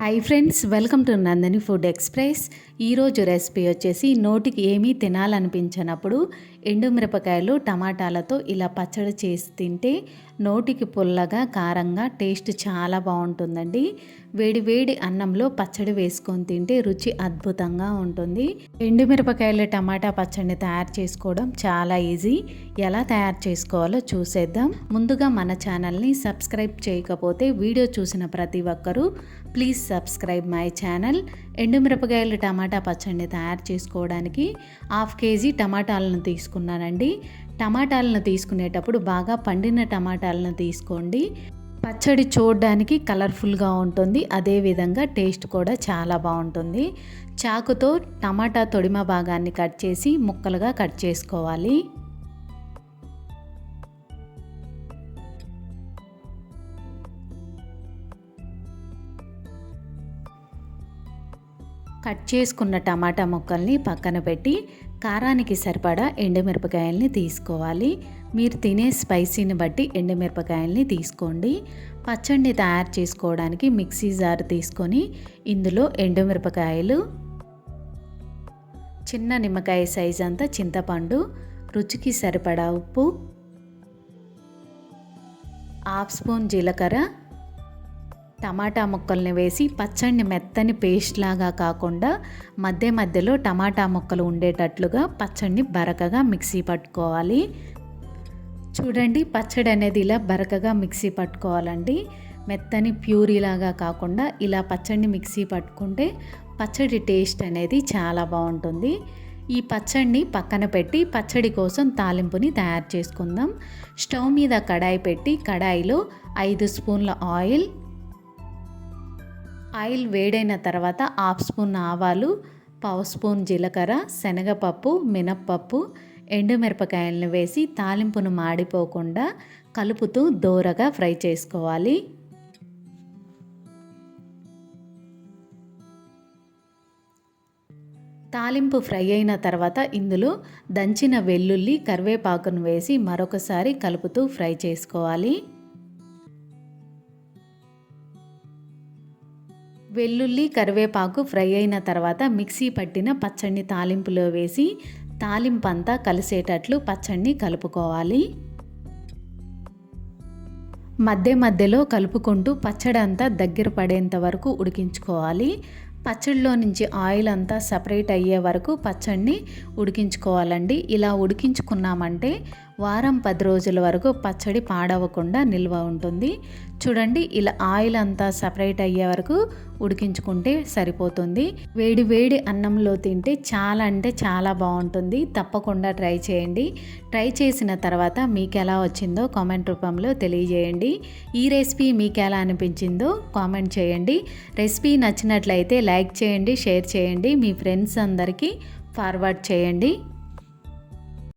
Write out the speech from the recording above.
hi friends welcome to Nandini food express ఈరోజు recipe వచ్చేసి నోటికి ఏమీ తినాలనిపించినప్పుడు ఎండుమిరపకాయలు టమాటాలతో ఇలా పచ్చడి చేసి తింటే నోటికి పుల్లగా కారంగా టేస్ట్ చాలా బాగుంటుందండి. వేడి వేడి అన్నంలో పచ్చడి వేసుకొని తింటే రుచి అద్భుతంగా ఉంటుంది. ఎండుమిరపకాయలు టమాటా పచ్చడిని తయారు చేసుకోవడం చాలా ఈజీ. ఎలా తయారు చేసుకోవాలో చూసేద్దాం. ముందుగా మన ఛానల్ని సబ్స్క్రైబ్ చేయకపోతే వీడియో చూసిన ప్రతి ఒక్కరూ ప్లీజ్ సబ్స్క్రైబ్ మై ఛానల్. ఎండుమిరపకాయలు టమాటా పచ్చడిని తయారు చేసుకోవడానికి హాఫ్ కేజీ టమాటాలను తీసుకున్నానండి. టమాటాలను తీసుకునేటప్పుడు బాగా పండిన టమాటాలను తీసుకోండి. పచ్చడి చూడడానికి కలర్ఫుల్గా ఉంటుంది. అదేవిధంగా టేస్ట్ కూడా చాలా బాగుంటుంది. చాకుతో టమాటా తొడిమ భాగాన్ని కట్ చేసి ముక్కలుగా కట్ చేసుకోవాలి. కట్ చేసుకున్న టమాటా ముక్కల్ని పక్కన పెట్టి కారానికి సరిపడా ఎండుమిరపకాయల్ని తీసుకోవాలి. మీరు తినే స్పైసీని బట్టి ఎండుమిరపకాయల్ని తీసుకోండి. పచ్చడిని తయారు చేసుకోవడానికి మిక్సీ జార్ తీసుకొని ఇందులో ఎండుమిరపకాయలు చిన్న నిమ్మకాయ సైజ్ అంతా చింతపండు రుచికి సరిపడా ఉప్పు హాఫ్ స్పూన్ జీలకర్ర టమాటా ముక్కల్ని వేసి పచ్చడిని మెత్తని పేస్ట్ లాగా కాకుండా మధ్య మధ్యలో టమాటా ముక్కలు ఉండేటట్లుగా పచ్చడిని బరకగా మిక్సీ పట్టుకోవాలి. చూడండి పచ్చడి అనేది ఇలా బరకగా మిక్సీ పట్టుకోవాలండి. మెత్తని ప్యూరీలాగా కాకుండా ఇలా పచ్చడిని మిక్సీ పట్టుకుంటే పచ్చడి టేస్ట్ అనేది చాలా బాగుంటుంది. ఈ పచ్చడిని పక్కన పెట్టి పచ్చడి కోసం తాలింపుని తయారు చేసుకుందాం. స్టవ్ మీద కడాయి పెట్టి కడాయిలో ఐదు స్పూన్ల ఆయిల్ ఆయిల్ వేడైన తర్వాత హాఫ్ స్పూన్ ఆవాలు పావు స్పూన్ జీలకర్ర శనగపప్పు మినప్పప్పు ఎండుమిరపకాయలను వేసి తాలింపును మాడిపోకుండా కలుపుతూ దోరగా ఫ్రై చేసుకోవాలి. తాలింపు ఫ్రై అయిన తర్వాత ఇందులో దంచిన వెల్లుల్లి కరివేపాకును వేసి మరొకసారి కలుపుతూ ఫ్రై చేసుకోవాలి. వెల్లుల్లి కరివేపాకు ఫ్రై అయిన తర్వాత మిక్సీ పట్టిన పచ్చడిని తాలింపులో వేసి తాలింపు అంతా కలిసేటట్లు పచ్చడిని కలుపుకోవాలి. మధ్య మధ్యలో కలుపుకుంటూ పచ్చడి అంతా దగ్గర పడేంత వరకు ఉడికించుకోవాలి. పచ్చడిలో నుంచి ఆయిల్ అంతా సపరేట్ అయ్యే వరకు పచ్చడిని ఉడికించుకోవాలండి. ఇలా ఉడికించుకున్నామంటే వారం పది రోజుల వరకు పచ్చడి పాడవకుండా నిల్వ ఉంటుంది. చూడండి ఇలా ఆయిల్ అంతా సపరేట్ అయ్యే వరకు ఉడికించుకుంటే సరిపోతుంది. వేడి వేడి అన్నంలో తింటే చాలా అంటే చాలా బాగుంటుంది. తప్పకుండా ట్రై చేయండి. ట్రై చేసిన తర్వాత మీకు ఎలా వచ్చిందో కామెంట్ రూపంలో తెలియజేయండి. ఈ రెసిపీ మీకు ఎలా అనిపించిందో కామెంట్ చేయండి. రెసిపీ నచ్చినట్లయితే లైక్ చేయండి షేర్ చేయండి. మీ ఫ్రెండ్స్ అందరికీ ఫార్వర్డ్ చేయండి.